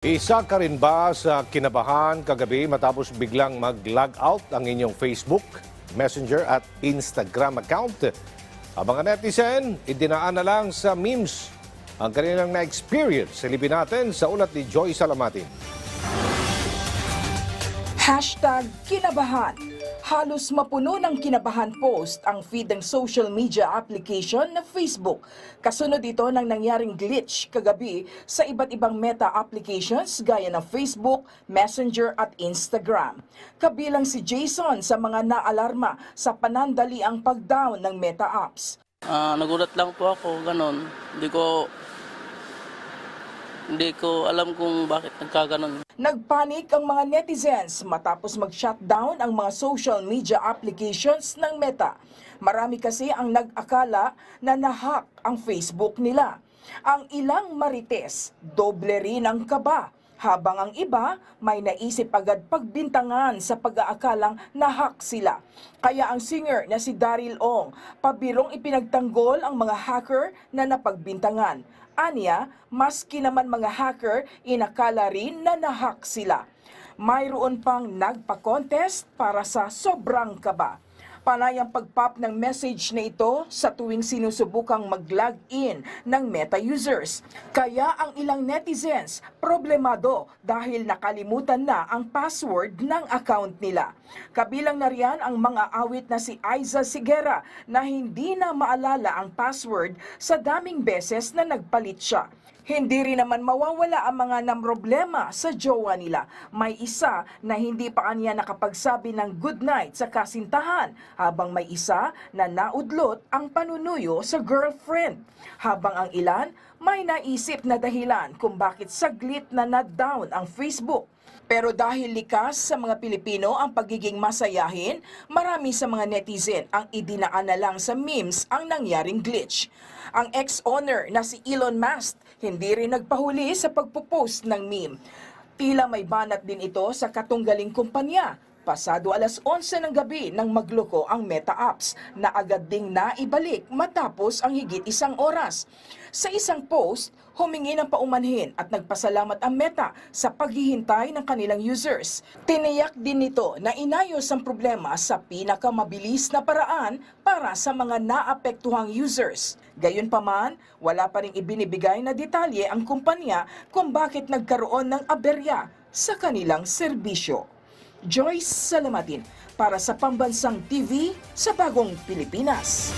Isa ka rin ba sa kinabahan kagabi matapos biglang mag-log out ang inyong Facebook, Messenger at Instagram account? Ang mga netizen, idinaan na lang sa memes ang kanilang na-experience. Silipin natin sa ulat ni Joy Salamatin. Hashtag kinabahan. Halos mapuno ng kinabahan post ang feed ng social media application na Facebook. Kasunod ito ng nangyaring glitch kagabi sa iba't ibang meta applications gaya ng Facebook, Messenger at Instagram. Kabilang si Jason sa mga naalarma sa panandali ang pag-down ng meta apps. Ah, nagulat lang po ako, ganon. Hindi ko hindi ko alam kung bakit nagkaganon. Nagpanik ang mga netizens matapos mag-shutdown ang mga social media applications ng Meta. Marami kasi ang nag-akala na nahack ang Facebook nila. Ang ilang marites, doble rin ang kaba. Habang ang iba, may naisip agad pagbintangan sa pag-aakalang nahack sila. Kaya ang singer na si Daryl Ong, pabirong ipinagtanggol ang mga hacker na napagbintangan. Anya, maski naman mga hacker, inakala rin na nahack sila. Mayroon pang nagpa-contest para sa sobrang kaba. Panay ang pag-pop ng message na ito sa tuwing sinusubukang mag-log in ng meta users. Kaya ang ilang netizens problemado dahil nakalimutan na ang password ng account nila. Kabilang na riyan ang mga awit na si Aiza Sigera na hindi na maalala ang password sa daming beses na nagpalit siya. Hindi rin naman mawawala ang mga namroblema sa jowa nila. May isa na hindi pa kanya nakapagsabi ng good night sa kasintahan, habang may isa na naudlot ang panunuyo sa girlfriend. Habang ang ilan may naisip na dahilan kung bakit saglit na na-down ang Facebook. Pero dahil likas sa mga Pilipino ang pagiging masayahin, marami sa mga netizen ang idinaan na lang sa memes ang nangyaring glitch. Ang ex-owner na si Elon Musk hindi rin nagpahuli sa pagpo-post ng meme. Tila may banat din ito sa katunggaling kumpanya. Pasado alas 11 ng gabi nang magloko ang Meta Apps na agad ding naibalik matapos ang higit isang oras. Sa isang post, humingi ng paumanhin at nagpasalamat ang Meta sa paghihintay ng kanilang users. Tiniyak din nito na inayos ang problema sa pinakamabilis na paraan para sa mga naapektuhang users. Gayunpaman, wala pa rin ibinibigay na detalye ang kumpanya kung bakit nagkaroon ng aberya sa kanilang serbisyo. Joyce Salamatin para sa Pambansang TV sa Bagong Pilipinas.